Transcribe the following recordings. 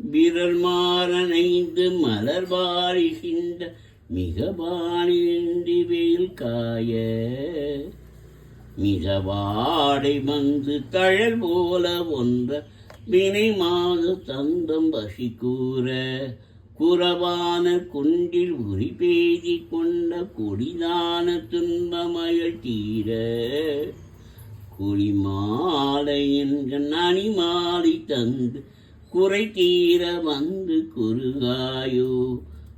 விரல் மாறனைந்து மலர் வாரிகின்ற மிக வாணின்றி வெயில் காய மிக வாடை வந்து தழல் போல ஒன்ற வினை மாது தந்தம் பசி கூற குறவான குன்றில் உரி பேதி கொண்ட கொடிதான துன்பமயல் தீர. குளிமாலை என்ற நனிமாலை தந்து குறை தீர வந்து குறுகாயோ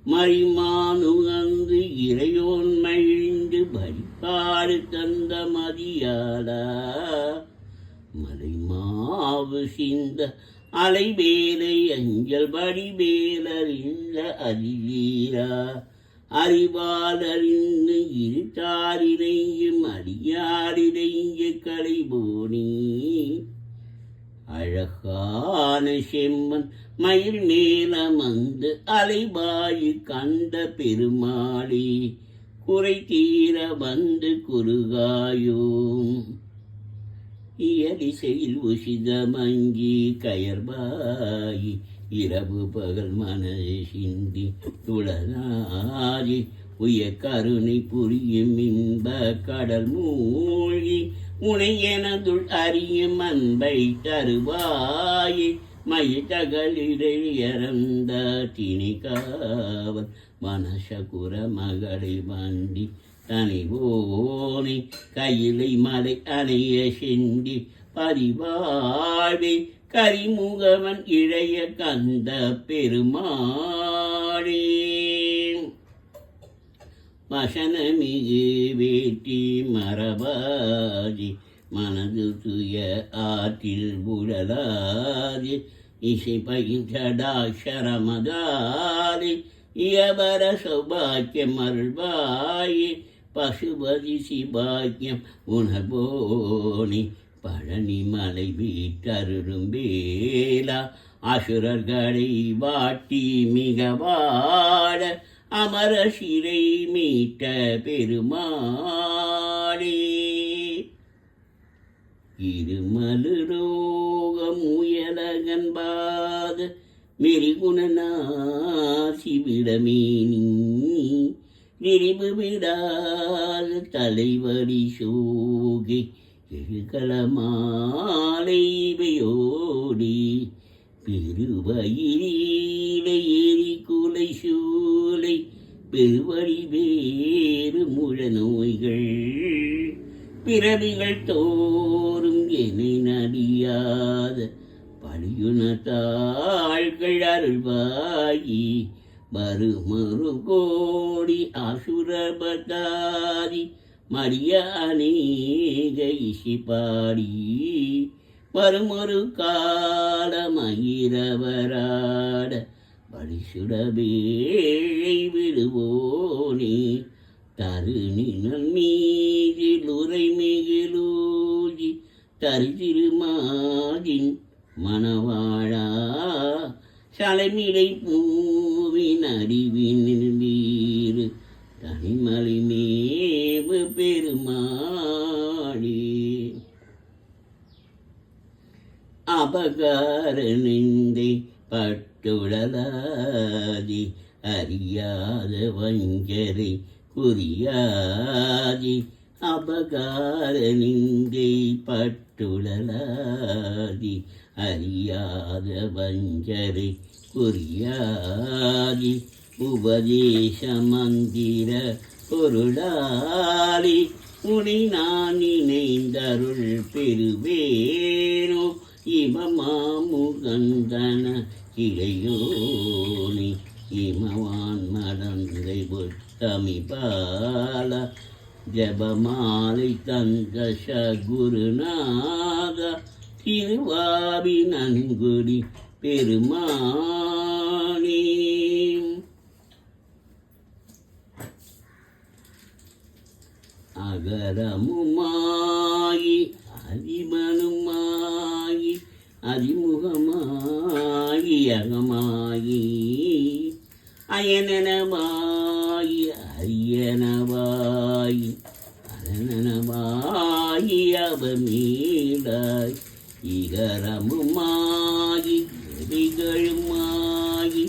மறிமானுகந்து இறையோன் மகிழ்ந்து பரிபாடு தந்த மதியாளா. மலைமாவு சிந்த அலைவேலை அஞ்சல் வடிவேலர் அறிவீரா அறிவாளறிந்து இருட்டாரினையும் அடியாரினைய கலைபோனி அழகான செம்மன் மயில் மேலமந்து அலைபாயு கண்ட பெருமாளி குறை தீர வந்து குறுகாயோம். இயலிசையில் உசிதமங்கி கயர்பாயி இரவு பகல் மனதை சிந்தி துளனாரி உய கருணை புரியும் இன்ப கடல் மூழ்கி உனையெனதுள் அறியும் அன்பை தருவாயே. மயிட்டகளிடை திணிகாவல் மனசகுர மகளை வண்டி தனிவோனை கையிலை மலை அணைய செண்டி பரிவாழ்வே. கரிமுகவன் இழைய கந்த பெருமா வசனமிகு வேட்டி மரபாதி மனது துய ஆற்றில் உடலாதி இசை பயின்றடாஷரமதாதி இயபர சௌபாக்கியம் அருள்வாயி பசுபதி சிபாக்கியம் உணர்வோனி பழனி மலை வீட்டருளும் வேலா அசுரர்களை வாட்டி மிக வாட அமர சிறை மீட்ட பெருமாளே. இருமலுரோகம் முயலகன்பாத மெரிகுணநாசி விடமேனி விரிவு விடால் தலைவடி சோகி எழுகல மாலை எழுகலமாலைவையோடி பெருவயிலே எரி குலை சூலை பெருவழி வேறு முழ நோய்கள் பிறவிகள் தோறும் என்னை நடியாத பழியுணத்தாள்கள் தாள்கள் அருள்வாயி மறுமறு கோடி அசுரபதாதி மரிய அநேக இசை பாடி மறுமொரு காலமயிரவராட பரிசுட விடுவோனே. தருணினல் மீதில் உரை மிகிலூஜி தருதிருமாதின் மணவாழா சலைமிடை பூவின் அறிவின் வீறு தனிமலை மேவு பெருமாளே. அபகார நிந்தை பட்டுடலாதி அறியாத வஞ்சரை குறியாதி அபகார நிந்தை பட்டுடலாதி அறியாத வஞ்சரை குறியாதி உபதேச மந்திர பொருளாளி உனி நான் நினைந்தருள் பெறுவேனோ இமமாமுகந்தன இளையோனி இமவான் மடந்தை புத்தமிபால ஜபமாலை தந்த சகுருநாத திருவாபி நன்குடி பெருமானே. அகரமுமாயி அதிமனுமாயி அதிமுகமாயி அகமாயி. அயனனமாயி அரியனவாயி அரணனமாயி அவமீடாய் இகரமுமாயி கவிகளுமாய்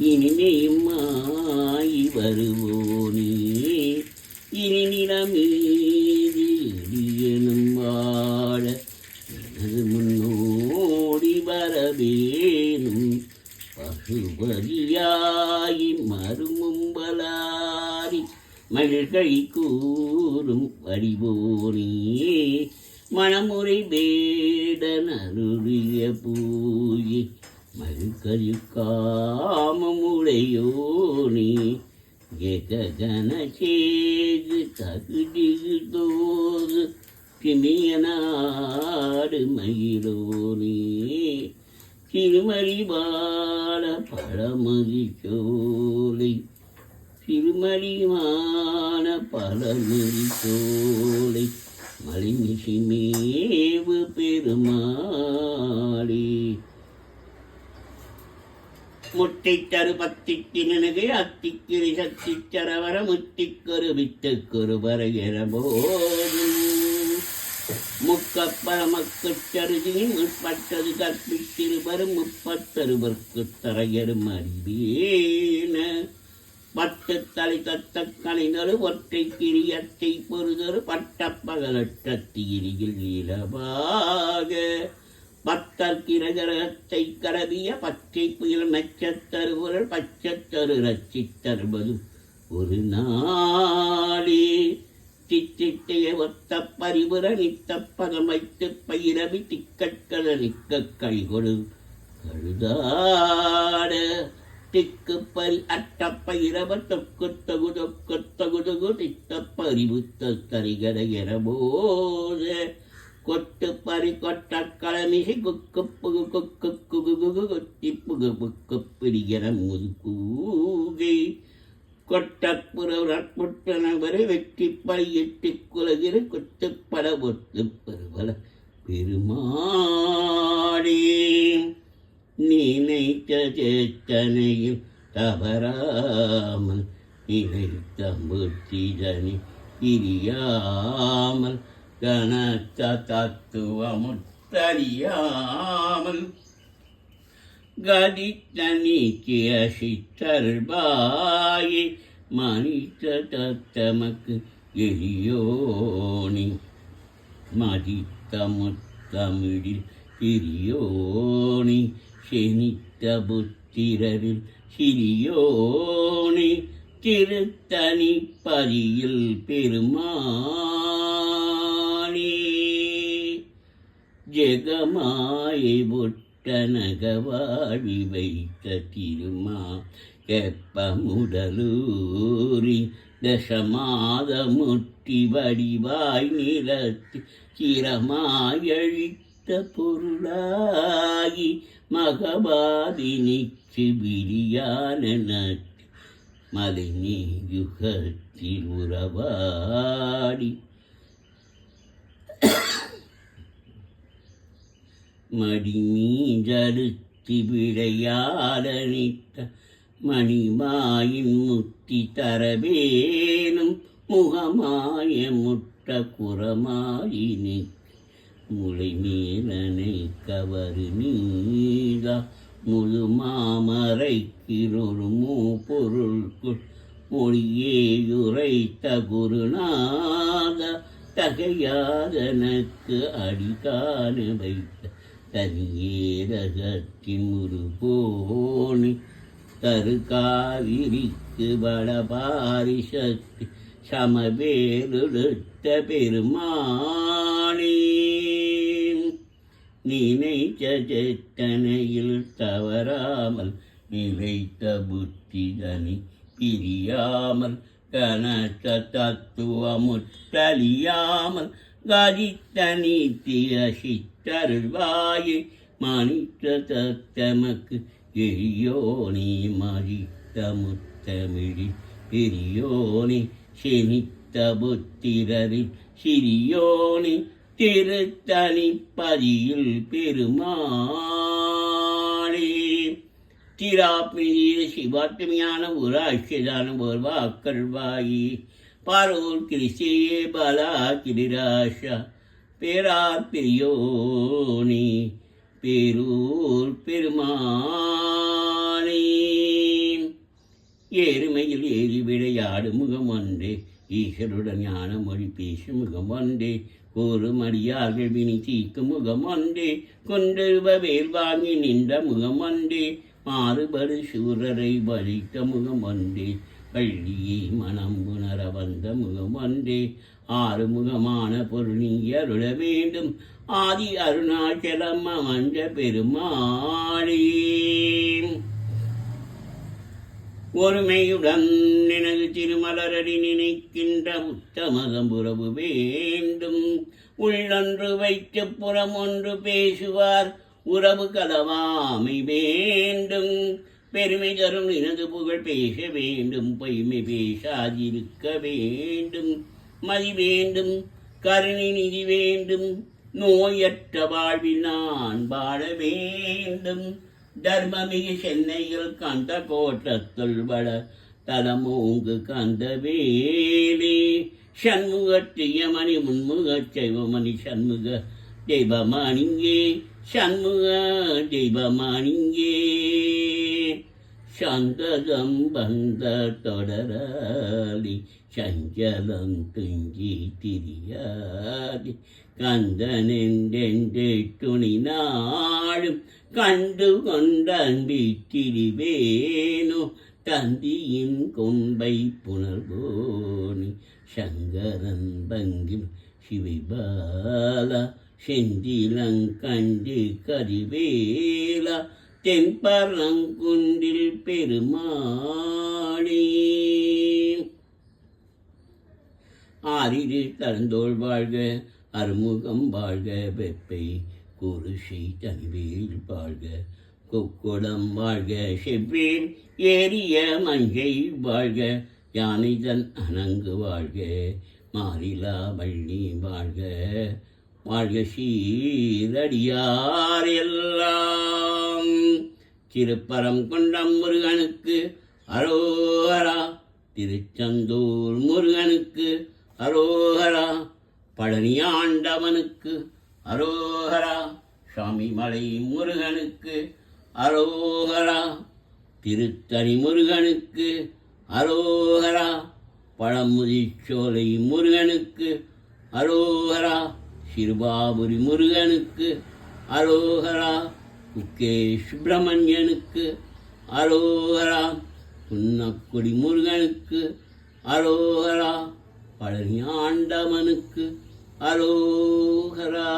இனிமையுமாய் வருவோனே. இனி நிலமே பசுபதியாயி மறுமும்பலாரி மகிழ்கை கூறும் வடிவோனே மணமுறை வேடன் அருளிய பூயே மகிழ்கரி காமமுடையோனே ஜெகன சேது தகுதிகு தோது கிமியனாடு மயிலோனே. திருமறிவாள பழமதி சோலை திருமறிவான பழமதி சோலை மலிமிசிமேவு பெருமாளே. முட்டை தரு பத்திக்கு நினைவு அத்திக்கிரி சக்தி சரவர முத்திக்கொரு வித்துக்கொரு வரகிறபோதும் முக்கப்பர மக்கச்சருதி முற்பட்டது கற்பித்திருவரும் முப்பத்தருவர்க்கு தரையரும் அறிவேன. பட்டு தலை தத்த கலைஞரு ஒற்றை கிரியத்தை பொறுதொரு பட்ட பகலற்ற தீரியில் இலவாக பத்தர் கிரகரகத்தை கரவிய பச்சை புயல் நச்சத்தருவுரல் பச்சத்தரு ரச்சி தருவதும் ஒரு நாளே. சித்திட்டைய ஒத்த பரிபுர நித்த பதம் பயிரவி திக்கட்கல நிக்க கைகொடு. கழுதாட. திக்கு பல் அட்ட பயிரவ தொக்கு தொகு தொக்கு தகுதுகு தித்த பரிவுத்த தரிகர எரபோத கொட்டு பறி கொட்ட களமிசை குக்கு புகு குக்கு குகு குகு கொத்தி புகு புக்கு பிடிகிற முதுகூகை. கூகை கொட்டப்புறவரை வெற்றி பையிட்டு குலகிற கொத்துப்பட ஒத்து பெருவல பெருமாடே நினைத்த சேத்தனையில் தவறாமல் நினைத்த முத்திதனி பிரியாமல் கனத்த தத்துவமுத்தறியாமல் கதித்த நீக்கிய மனித தத்தமக்கு எரியோனி மதித்த முத்தமிழில் சிறியோனி. செனித்த புத்திரரில் சிறியோனி திருத்தனி பதியில் பெருமானி. ஜெகமாயி ஜெகமாயை கனகவாழி வைத்த திருமா கெப்பமுடலூரி தசமாத முட்டி வடிவாய் நிலத்து சிரமாயழித்த பொருளாகி மகபாதி நிச்சு விரியான நட்டு மலை யுகத்தில் உறவாடி மடிமீஞ்சலுத்தி விளையாடனித்த மணிமாயின் முத்தி தரவேனும் முகமாய முட்ட குரமாயினி முளை மேலனை கவரு நீதா முழு மாமரைக்கிறொரு மூ பொருள்குள் மொழியேயுரைத்த குருநாத தகையாதனக்கு அடிகான வைத்த தனியேரகத்தின் முருகோணி தருகாவிரிக்கு வடபாரி சக்தி சமபேருடுத்த பெருமானே. நினைச்ச செத்தனையில் தவறாமல் நிலைத்த புத்திதனி பிரியாமல் கனத்த தத்துவமுற்றலியாமல் கதித்த நீத்திய மணித்த தத்தமக்கு எரியோனி மதித்த முத்தமிழி பெரியோனி செனித்த புத்திரரில் சிறியோனி திருத்தனி பதியில் பெருமாளே. திராப்பினிய சிவாத்மியான ஒரு அஷ்யதான ஒரு வாக்கள்வாயி பாரோர் கிறிஸ்தியே பலா கிரிராஷா பேரார் பெரியோனி பேரூர் பெருமானே. எருமையில் ஏறி விளையாடு முகம் ஒன்றே ஈஸ்வருடன் ஞான மொழி பேசும் முகம் ஒன்றே ஒரு மடியார்கள் வினி தீக்கும் முகம் ஒன்றே கொண்டெழுவ வேல் வாங்கி நின்ற முகம் ஒன்றே மாறுபடு சூரரை வலித்த முகம் ஒன்றே பள்ளியை மனம் உணர வந்த முகம் ஒன்றே ஆறுமுகமான பொருள் நீ அருள வேண்டும். ஆதி அருணாச்சலம் அமன்ற பெருமாளே. ஒருமையுடன் எனது திருமலரடி நினைக்கின்ற உத்தமதம் உறவு வேண்டும். உள்ளொன்று வைத்து புறம் ஒன்று பேசுவார். உறவு கலவாமை வேண்டும். பெருமை தரும் எனது புகழ் பேச வேண்டும் பொய்மை பேசாதிருக்க வேண்டும். மதி வேண்டும் கருணை நிதி வேண்டும். நோயற்ற வாழ்வில் நான் வாழ வேண்டும். தர்மமிகு சென்னையில் கந்த கோட்டத்துள் வள தலமோங்கு கந்த வேலி. சண்முகத்தியமணி முன்முக சைவமணி சண்முக தெய்வமணிங்கே சண்முக தெய்வமணிங்கே. சந்ததம் வந்த தொடராளி சஞ்சலம் துஞ்சி திரியாதி. கந்தனென்றென்று துணி நாளும் கண்டு கொண்டன்பி திரிவேனோ தந்தியின் கொம்பை புனர்போனி சங்கரன் பங்கில் சிவிபாலா செந்திலங்கண்டு கரிவேலா தென்பரங்குன்றில் பெருமாளே. ஆறிரு தளந்தோள் வாழ்க அறுமுகம் வாழ்க வெப்பை குருஷை தனிவேல் வாழ்க. கொக்குடம் வாழ்க செவ்வேல் ஏறிய மஞ்சை வாழ்க. யானை தன் அணங்கு வாழ்க மாறிலா வள்ளி வாழ்க. வாழ்க சீரடியார் எல்லாம். திருப்பரம் கொண்டம் முருகனுக்கு அரோகரா திருச்செந்தூர் முருகனுக்கு அரோகரா பழனியாண்டவனுக்கு அரோகரா சுவாமிமலை முருகனுக்கு அரோகரா திருத்தணி முருகனுக்கு அரோகரா பழமுதிச்சோலை முருகனுக்கு அரோகரா சிறுபாபுரி முருகனுக்கு அரோகரா குக்கே சுப்பிரமணியனுக்கு அரோகரா புன்னக்குடி முருகனுக்கு அரோகரா பழனி ஆண்டவனுக்கு அரோகரா.